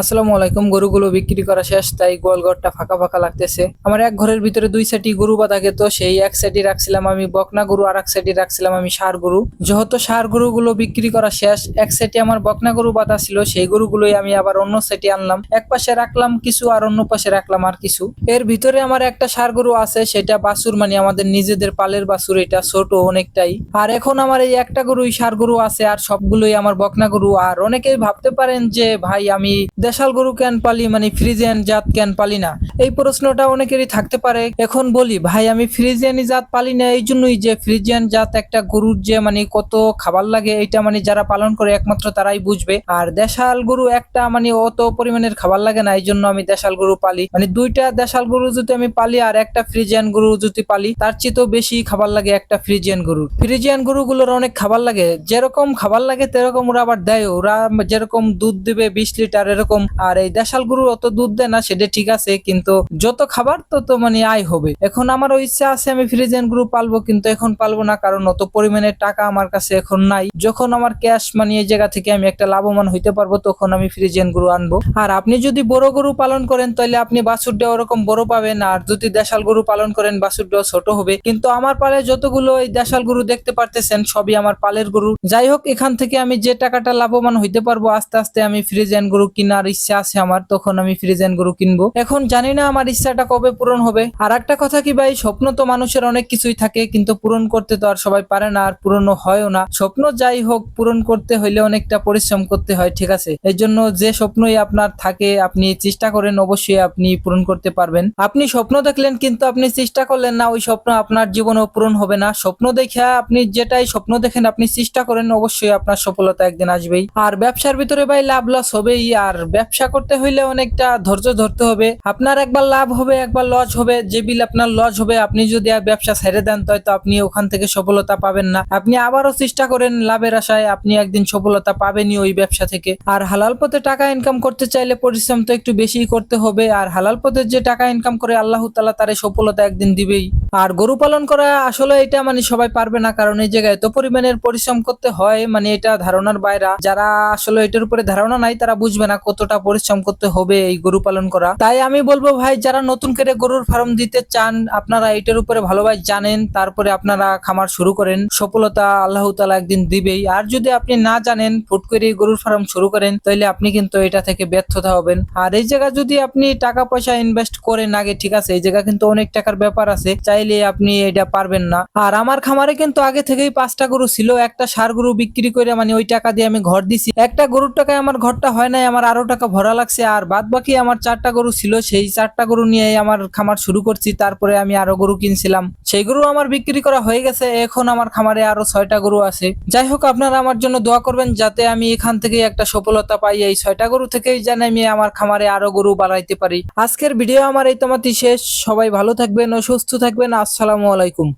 আসসালামু আলাইকুম, গরুগুলো বিক্রি করা শেষ, তাই গোয়ালঘরটা ফাঁকা ফাঁকা লাগতেছে। আমার এক ঘরের ভিতরে দুই সেটি গরু বাঁধা গেত, সেই এক সেটি রাখছিলাম আমি বকনা গরু, আর এক সেটি রাখছিলাম আমি সার গরু। যেহেতু সার গরুগুলো বিক্রি করা শেষ, এক সেটি আমার বকনা গরু বাঁধা ছিল, সেই গরুগুলোই আমি আবার অন্য সেটি আনলাম। এক পাশে রাখলাম কিছু, আর অন্য পাশে রাখলাম আর কিছু। এর ভিতরে আমার একটা সার গরু আছে, সেটা বাছুর মানে আমাদের নিজেদের পালের বাছুর, এটা ছোট অনেকটাই। আর এখন আমার এই একটা গরুই সার গরু আছে, আর সবগুলোই আমার বকনা গরু। আর অনেকেই ভাবতে পারেন যে, ভাই, আমি দেশাল গরু কেন পালি মানে ফ্রিজিয়ান জাত কেন পালি না? এই প্রশ্নটা অনেকেরই থাকতে পারে। এখন বলি, ভাই, আমি ফ্রিজিয়ানি জাত পালি না, এই জন্যই যে ফ্রিজিয়ান জাত একটা গরুর যে মানে কত খাবার লাগে এটা মানে যারা পালন করে, একমাত্র তারাই বুঝবে। আর দেশাল গরু একটা মানে অত পরিমাণের খাবার লাগে না, এই জন্য আমি দেশাল গরু পালি। মানে দুইটা দেশাল গরু যদি আমি পালি, আর একটা ফ্রিজিয়ান গরু যদি পালি, তার চেয়েও বেশি খাবার লাগে একটা ফ্রিজিয়ান গরুর ফ্রিজিয়ান গরুগুলোর অনেক খাবার লাগে। যেরকম খাবার লাগে, তেরকম ওরা আবার দেয়। ওরা যেরকম দুধ দিবে, বিশ লিটার, এরকম আর এই দেশাল গরু অত দুধ দেয় না, সেটা ঠিক আছে, কিন্তু যত খাবার তত মানে আয় হবে। এখন আমারও ইচ্ছা আছে আমি ফ্রিজিয়ান গরু পালবো, কিন্তু এখন পালবো না, কারণ অত পরিমাণের টাকা আমার কাছে এখন নাই। যখন আমার ক্যাশ মানে এই জায়গা থেকে আমি একটা লাভবান হইতে পারব, তখন আমি ফ্রিজিয়ান গরু আনব। আর আপনি যদি বড় গরু পালন করেন তাহলে আপনি বাছুরটা ওরকম বড় পাবেন, আর যদি দেশাল গরু পালন করেন, বাছুরটাও ছোট হবে। কিন্তু আমার পালে যতগুলো এই দেশাল গরু দেখতে পারতেছেন, সবই আমার পালের গরু। যাই হোক, এখান থেকে আমি যে টাকাটা লাভবান হইতে পারব, আস্তে আস্তে আমি ফ্রিজেন গরু কেনার ইচ্ছা আছে, আমার তখন আমি ফ্রিজেন গরু কিনবো। এখন জানি না আমার ইচ্ছাটা কবে পূরণ হবে। আর একটা কথা কি ভাই, স্বপ্ন তো মানুষের অনেক কিছুই থাকে, কিন্তু পূরণ করতে তো আর সবাই পারে না, আর পূরণও হয়ও না। স্বপ্ন যাই হোক, পূরণ করতে হইলে অনেকটা পরিশ্রম করতে হয়, ঠিক আছে? এই জন্য যে স্বপ্নই আপনার থাকে, আপনি চেষ্টা করেন, অবশ্যই আপনি পূরণ করতে পারবেন। আপনি স্বপ্ন দেখলেন, কিন্তু আপনি চেষ্টা করলেন না, ওই স্বপ্ন আপনার জীবনেও পূরণ হবে না। স্বপ্ন দেখে, আপনি যেটাই স্বপ্ন দেখেন, আপনি চেষ্টা করেন, অবশ্যই আপনার সফলতা একদিন আসবেই। আর ব্যবসার ভিতরে ভাই লাভ লস হবেই, আর ব্যবসা করতে হইলে অনেকটা ধৈর্য ধরতে হবে। আপনার একবার লাভ হবে, একবার লস হবে। যে বিল আপনার লস হবে, আপনি যদি আর ব্যবসা ছেড়ে দেন তো আপনি ওখান থেকে সফলতা পাবেন না। আপনি আবারও চেষ্টা করেন লাভের আশায়, আপনি একদিন সফলতা পাবেনই ওই ব্যবসা থেকে। আর হালাল পথে টাকা ইনকাম করতে চাইলে পরিশ্রম তো একটু বেশি করতে হবে। আর হালাল পথে যে টাকা ইনকাম করে আল্লাহ তালা তার সফলতা একদিন দিবেই। আর গরু পালন করা আসলে এটা মানে সবাই পারবে না, কারণ এই জায়গায় এত পরিমাণের পরিশ্রম করতে হয় মানে এটা ধারণার বাইরা। যারা আসলে এটার উপরে ধারণা নাই, তারা বুঝবে না কতটা পরিশ্রম করতে হবে এই গরু পালন করা। তাই আমি বলব ভাই, যারা নতুন করে গরুর ফার্ম দিতে চান, আপনারা এটার উপরে ভালোভাবে জানেন, তারপরে আপনারা খামার শুরু করেন। সফলতা আল্লাহ তালা একদিন দিবেই। আর যদি আপনি না জানেন ফুট করে গরুর ফার্ম শুরু করেন তাহলে আপনি কিন্তু এটা থেকে ব্যর্থতা হবেন। আর এই জায়গা যদি আপনি টাকা পয়সা ইনভেস্ট করেন আগে, ঠিক আছে, এই জায়গা কিন্তু অনেক টাকার ব্যাপার আছে, চাইলে আপনি এটা পারবেন না। আর আমার খামারে কিন্তু আগে থেকেই পাঁচটা গরু ছিল, একটা সার গরু বিক্রি করে মানে ওই টাকা দিয়ে আমি ঘর দিছি। একটা গরুর টাকায় আমার ঘরটা হয় নাই, আমার আরও টাকা ভরা লাগছে, আর বাদ বাকি আমার চারটা গরু ছিল, সেই চারটা গরু নিয়ে আমার খামার শুরু করছি। তারপরে আমি আরও গরু কিনছিলাম। সেই গরু আমার বিক্রি করা হয়ে গেছে, এখন আমার খামারে আরও ছয়টা গরু আছে। যাই হোক, আপনারা আমার জন্য দোয়া করবেন, যাতে আমি এখান থেকে একটা সফলতা পাই, এই ছয়টা গরু থেকেই যেন আমি আমার খামারে আরও গরু বাড়াইতে পারি। আজকের ভিডিও আমার এই তোমাতি শেষ। সবাই ভালো থাকবেন ও সুস্থ থাকবেন। আসসালামু আলাইকুম।